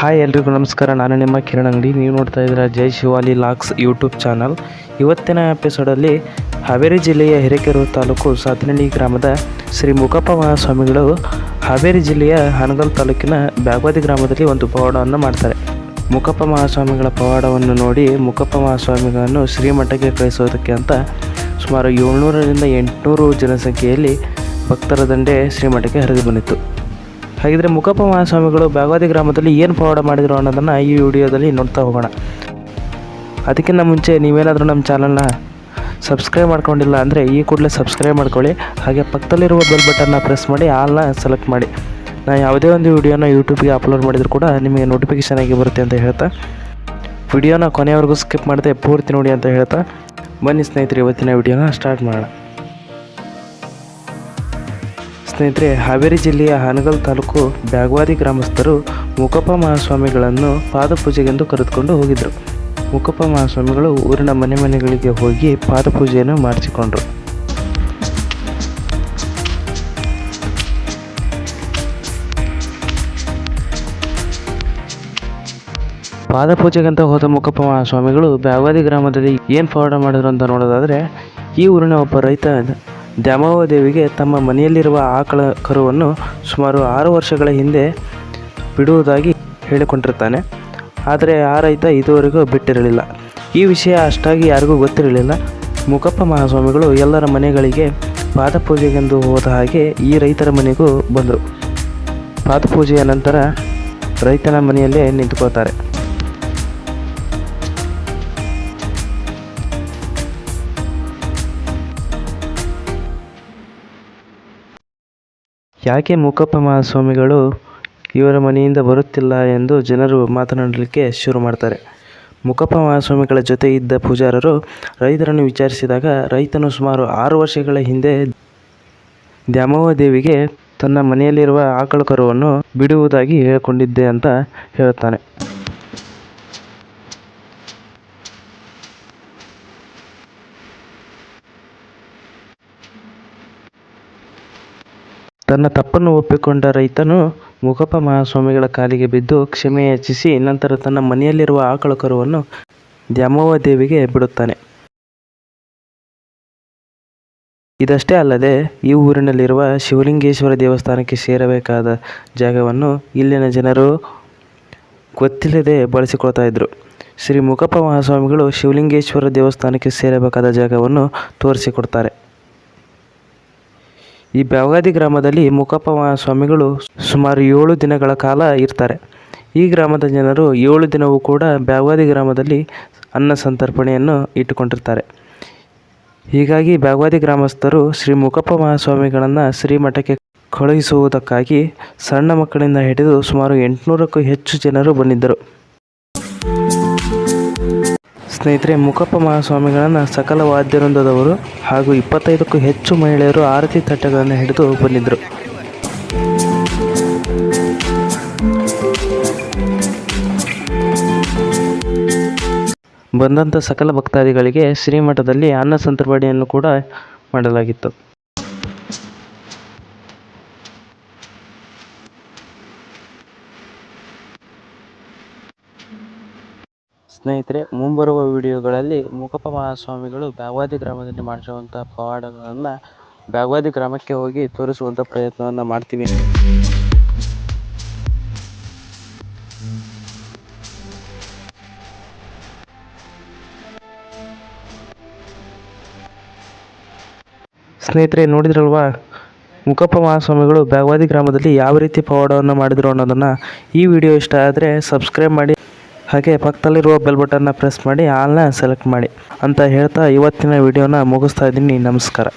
Hi ಎಲ್ರಿಗೂ ನಮಸ್ಕಾರ. ನಾನು ನಿಮ್ಮ ಕಿರಣ್ ಅಂಗಡಿ. ನೀವು ನೋಡ್ತಾ ಇದ್ದೀರಾ ಜೈ ಶಿವಾಲಿ ಲಾಕ್ಸ್ ಯೂಟ್ಯೂಬ್ ಚಾನಲ್. ಇವತ್ತಿನ ಎಪಿಸೋಡಲ್ಲಿ ಹಾವೇರಿ ಜಿಲ್ಲೆಯ ಹಿರೇಕೆರೂರು ತಾಲೂಕು ಸಾತನಹಳ್ಳಿ ಗ್ರಾಮದ ಶ್ರೀ ಮುಖಪ್ಪ ಮಹಾಸ್ವಾಮಿಗಳು ಹಾವೇರಿ ಜಿಲ್ಲೆಯ ಹನಗಲ್ ತಾಲೂಕಿನ ಬ್ಯಾಗವಾದಿ ಗ್ರಾಮದಲ್ಲಿ ಒಂದು ಪವಾಡವನ್ನು ಮಾಡ್ತಾರೆ. ಮುಖಪ್ಪ ಮಹಾಸ್ವಾಮಿಗಳ ಪವಾಡವನ್ನು ನೋಡಿ ಮುಖಪ್ಪ ಮಹಾಸ್ವಾಮಿಗಳನ್ನು ಶ್ರೀಮಠಕ್ಕೆ ಕಳಿಸೋದಕ್ಕೆ ಅಂತ ಸುಮಾರು ಏಳ್ನೂರರಿಂದ ಎಂಟುನೂರು ಜನಸಂಖ್ಯೆಯಲ್ಲಿ ಭಕ್ತರ ದಂಡೆ ಶ್ರೀಮಠಕ್ಕೆ ಹರಿದು ಬಂದಿತ್ತು. ಹಾಗಿದ್ರೆ ಮುಖಪ್ಪ ಮಹಾಸ್ವಾಮಿಗಳು ಬಾಗಾದಿ ಗ್ರಾಮದಲ್ಲಿ ಏನು ಪವಾಡ ಮಾಡಿದರು ಅನ್ನೋದನ್ನು ಈ ವಿಡಿಯೋದಲ್ಲಿ ನೋಡ್ತಾ ಹೋಗೋಣ. ಅದಕ್ಕಿಂತ ಮುಂಚೆ ನೀವೇನಾದರೂ ನಮ್ಮ ಚಾನಲ್ನ ಸಬ್ಸ್ಕ್ರೈಬ್ ಮಾಡ್ಕೊಂಡಿಲ್ಲ ಅಂದರೆ ಈ ಕೂಡಲೇ ಸಬ್ಸ್ಕ್ರೈಬ್ ಮಾಡ್ಕೊಳ್ಳಿ. ಹಾಗೆ ಪಕ್ಕದಲ್ಲಿರುವ ಬೆಲ್ ಬಟನ್ನ ಪ್ರೆಸ್ ಮಾಡಿ, ಆಲ್ನ ಸೆಲೆಕ್ಟ್ ಮಾಡಿ. ನಾನು ಯಾವುದೇ ಒಂದು ವಿಡಿಯೋನ ಯೂಟ್ಯೂಬ್ಗೆ ಅಪ್ಲೋಡ್ ಮಾಡಿದ್ರು ಕೂಡ ನಿಮಗೆ ನೋಟಿಫಿಕೇಷನ್ ಆಗಿ ಬರುತ್ತೆ ಅಂತ ಹೇಳ್ತಾ. ವಿಡಿಯೋನ ಕೊನೆಯವರೆಗೂ ಸ್ಕಿಪ್ ಮಾಡದೆ ಪೂರ್ತಿ ನೋಡಿ ಅಂತ ಹೇಳ್ತಾ. ಬನ್ನಿ ಸ್ನೇಹಿತರೆ, ಇವತ್ತಿನ ವಿಡಿಯೋನ ಸ್ಟಾರ್ಟ್ ಮಾಡೋಣ. ಸ್ನೇಹಿತರೆ, ಹಾವೇರಿ ಜಿಲ್ಲೆಯ ಹಾನಗಲ್ ತಾಲೂಕು ಬ್ಯಾಗ್ವಾದಿ ಗ್ರಾಮಸ್ಥರು ಮುಕಪ್ಪ ಮಹಾಸ್ವಾಮಿಗಳನ್ನು ಪಾದಪೂಜೆಗೆಂದು ಕರೆದುಕೊಂಡು ಹೋಗಿದ್ದರು ಮುಕಪ್ಪ ಮಹಾಸ್ವಾಮಿಗಳು ಊರಿನ ಮನೆ ಮನೆಗಳಿಗೆ ಹೋಗಿ ಪಾದಪೂಜೆಯನ್ನು ಮಾಡಿಸಿಕೊಂಡ್ರು. ಪಾದಪೂಜೆಗಂತ ಹೋದ ಮುಖಪ್ಪ ಮಹಾಸ್ವಾಮಿಗಳು ಬ್ಯಾಗ್ವಾದಿ ಗ್ರಾಮದಲ್ಲಿ ಏನು ಫಾರ್ವರ್ಡ್ ಮಾಡಿದ್ರು ಅಂತ ನೋಡೋದಾದರೆ, ಈ ಊರಿನ ಒಬ್ಬ ರೈತ ದ್ಯಾಮವ್ವ ದೇವಿಗೆ ತಮ್ಮ ಮನೆಯಲ್ಲಿರುವ ಆಕಳ ಕರುವನ್ನು ಸುಮಾರು ಆರು ವರ್ಷಗಳ ಹಿಂದೆ ಬಿಡುವುದಾಗಿ ಹೇಳಿಕೊಂಡಿರ್ತಾನೆ. ಆದರೆ ಆ ರೈತ ಇದುವರೆಗೂ ಬಿಟ್ಟಿರಲಿಲ್ಲ. ಈ ವಿಷಯ ಅಷ್ಟಾಗಿ ಯಾರಿಗೂ ಗೊತ್ತಿರಲಿಲ್ಲ. ಮುಖಪ್ಪ ಮಹಾಸ್ವಾಮಿಗಳು ಎಲ್ಲರ ಮನೆಗಳಿಗೆ ಪಾದಪೂಜೆಗೆಂದು ಹೋದ ಹಾಗೆ ಈ ರೈತರ ಮನೆಗೂ ಬಂದರು. ಪಾದಪೂಜೆಯ ನಂತರ ರೈತನ ಮನೆಯಲ್ಲೇ ನಿಂತುಕೋತಾರೆ ಯಾಕೆ ಮೂಕಪ್ಪ ಮಹಾಸ್ವಾಮಿಗಳು ಇವರ ಮನೆಯಿಂದ ಬರುತ್ತಿಲ್ಲ ಎಂದು ಜನರು ಮಾತನಾಡಲಿಕ್ಕೆ ಶುರು ಮಾಡ್ತಾರೆ. ಮುಖಪ್ಪ ಮಹಾಸ್ವಾಮಿಗಳ ಜೊತೆ ಇದ್ದ ಪೂಜಾರರು ರೈತರನ್ನು ವಿಚಾರಿಸಿದಾಗ ರೈತನು ಸುಮಾರು ಆರು ವರ್ಷಗಳ ಹಿಂದೆ ದ್ಯಾಮವ್ವ ದೇವಿಗೆ ತನ್ನ ಮನೆಯಲ್ಲಿರುವ ಆಕಳ ಕರುವನ್ನು ಬಿಡುವುದಾಗಿ ಹೇಳಿಕೊಂಡಿದ್ದೆ ಅಂತ ಹೇಳುತ್ತಾನೆ. ತನ್ನ ತಪ್ಪನ್ನು ಒಪ್ಪಿಕೊಂಡ ರೈತನು ಮುಖಪ್ಪ ಮಹಾಸ್ವಾಮಿಗಳ ಕಾಲಿಗೆ ಬಿದ್ದು ಕ್ಷಮೆ ಯಾಚಿಸಿ ನಂತರ ತನ್ನ ಮನೆಯಲ್ಲಿರುವ ಆಕಳ ಕರುವನ್ನು ದ್ಯಾಮವ್ವ ದೇವಿಗೆ ಬಿಡುತ್ತಾನೆ. ಇದಷ್ಟೇ ಅಲ್ಲದೆ ಈ ಊರಿನಲ್ಲಿರುವ ಶಿವಲಿಂಗೇಶ್ವರ ದೇವಸ್ಥಾನಕ್ಕೆ ಸೇರಬೇಕಾದ ಜಾಗವನ್ನು ಇಲ್ಲಿನ ಜನರು ಗೊತ್ತಿಲ್ಲದೆ ಬಳಸಿಕೊಳ್ತಾ ಇದ್ದರು ಶ್ರೀ ಮುಖಪ್ಪ ಮಹಾಸ್ವಾಮಿಗಳು ಶಿವಲಿಂಗೇಶ್ವರ ದೇವಸ್ಥಾನಕ್ಕೆ ಸೇರಬೇಕಾದ ಜಾಗವನ್ನು ತೋರಿಸಿಕೊಡ್ತಾರೆ. ಈ ಬ್ಯಾವಗಾದಿ ಗ್ರಾಮದಲ್ಲಿ ಮುಖಪ್ಪ ಮಹಾಸ್ವಾಮಿಗಳು ಸುಮಾರು ಏಳು ದಿನಗಳ ಕಾಲ ಇರ್ತಾರೆ. ಈ ಗ್ರಾಮದ ಜನರು ಏಳು ದಿನವೂ ಕೂಡ ಬ್ಯಾವಗಾದಿ ಗ್ರಾಮದಲ್ಲಿ ಅನ್ನ ಸಂತರ್ಪಣೆಯನ್ನು ಇಟ್ಟುಕೊಂಡಿರ್ತಾರೆ. ಹೀಗಾಗಿ ಬ್ಯಾಗವಾದಿ ಗ್ರಾಮಸ್ಥರು ಶ್ರೀ ಮುಖಪ್ಪ ಮಹಾಸ್ವಾಮಿಗಳನ್ನು ಶ್ರೀಮಠಕ್ಕೆ ಕಳುಹಿಸುವುದಕ್ಕಾಗಿ ಸಣ್ಣ ಮಕ್ಕಳಿಂದ ಹಿಡಿದು ಸುಮಾರು ಎಂಟುನೂರಕ್ಕೂ ಹೆಚ್ಚು ಜನರು ಬಂದಿದ್ದರು. ಸ್ನೇಹಿತರೆ ಮುಖಪ್ಪ ಮಹಾಸ್ವಾಮಿಗಳನ್ನು ಸಕಲ ವಾದ್ಯವೃಂದದವರು ಹಾಗೂ ಇಪ್ಪತ್ತೈದಕ್ಕೂ ಹೆಚ್ಚು ಮಹಿಳೆಯರು ಆರತಿ ತಟ್ಟೆಗಳನ್ನು ಹಿಡಿದು ಬಂದಿದ್ದರು ಬಂದಂಥ ಸಕಲ ಭಕ್ತಾದಿಗಳಿಗೆ ಶ್ರೀಮಠದಲ್ಲಿ ಅನ್ನ ಸಂತರ್ಪಣೆಯನ್ನು ಕೂಡ ಮಾಡಲಾಗಿತ್ತು. ಸ್ನೇಹಿತರೆ, ಮುಂಬರುವ ವಿಡಿಯೋಗಳಲ್ಲಿ ಮೂಕಪ್ಪ ಮಹಾಸ್ವಾಮಿಗಳು ಬ್ಯಾಗವಾದಿ ಗ್ರಾಮದಲ್ಲಿ ಮಾಡಿಸುವಂಥ ಪವಾಡಗಳನ್ನು ಬ್ಯಾಗವಾದಿ ಗ್ರಾಮಕ್ಕೆ ಹೋಗಿ ತೋರಿಸುವಂಥ ಪ್ರಯತ್ನವನ್ನು ಮಾಡ್ತೀವಿ. ಸ್ನೇಹಿತರೆ, ನೋಡಿದ್ರಲ್ವಾ? ಮುಖಪ್ಪ ಮಹಾಸ್ವಾಮಿಗಳು ಬ್ಯಾಗವಾದಿ ಗ್ರಾಮದಲ್ಲಿ ಯಾವ ರೀತಿ ಪವಾಡವನ್ನು ಮಾಡಿದರು ಅನ್ನೋದನ್ನು ಈ ವಿಡಿಯೋ ಇಷ್ಟ ಆದರೆ ಸಬ್ಸ್ಕ್ರೈಬ್ ಮಾಡಿ. ಹಾಗೆ ಪಕ್ಕದಲ್ಲಿರುವ ಬೆಲ್ ಬಟನ್ನ ಪ್ರೆಸ್ ಮಾಡಿ ಆಲ್ನ ಸೆಲೆಕ್ಟ್ ಮಾಡಿ ಅಂತ ಹೇಳ್ತಾ ಇವತ್ತಿನ ವಿಡಿಯೋನ ಮುಗಿಸ್ತಾ ಇದ್ದೀನಿ. ನಮಸ್ಕಾರ.